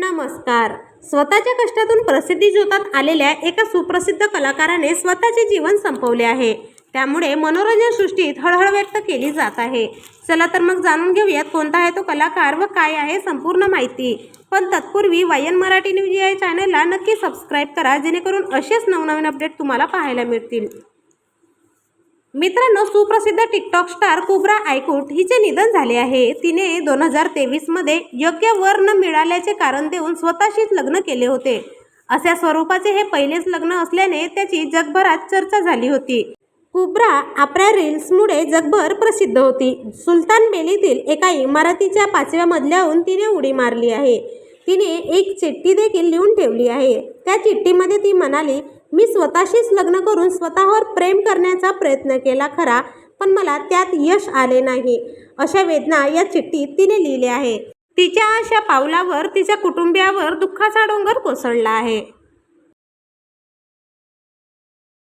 नमस्कार. स्वतःच्या कष्टातून प्रसिद्धी जोतात आलेल्या एका सुप्रसिद्ध कलाकाराने स्वतःचे जीवन संपवले आहे. त्यामुळे मनोरंजन सृष्टीत हळहळ व्यक्त केली जात आहे. चला तर मग जाणून घेऊयात कोणता आहे तो कलाकार व काय आहे संपूर्ण माहिती. पण तत्पूर्वी वायन मराठी न्यूज या चॅनलला नक्की सबस्क्राईब करा जेणेकरून असेच नवनवीन अपडेट तुम्हाला पाहायला मिळतील. मित्रांनो सुप्रसिद्ध टिकटॉक स्टार कुब्रा आयकूट हिचे निधन झाले आहे. तिने दोन हजार तेवीसमध्ये योग्य वर न मिळाल्याचे कारण देऊन स्वतःशीच लग्न केले होते. अशा स्वरूपाचे हे पहिलेच लग्न असल्याने त्याची जगभरात चर्चा झाली होती. कुब्रा आपल्या रील्समुळे जगभर प्रसिद्ध होती. सुलतान बेलीतील एका इमारतीच्या पाचव्या मजल्याहून तिने उडी मारली आहे. तिने एक चिठ्ठी देखील लिहून ठेवली आहे. त्या चिठ्ठीमध्ये ती म्हणाली मी स्वतःशीच लग्न करून स्वतःवर प्रेम करण्याचा प्रयत्न केला खरा पण मला त्यात यश आले नाही. अशा वेदना या चिठ्ठीत तिने लिहिल्या आहे तिच्या अशा पावलावर तिच्या कुटुंबियावर दुःखाचा डोंगर कोसळला आहे.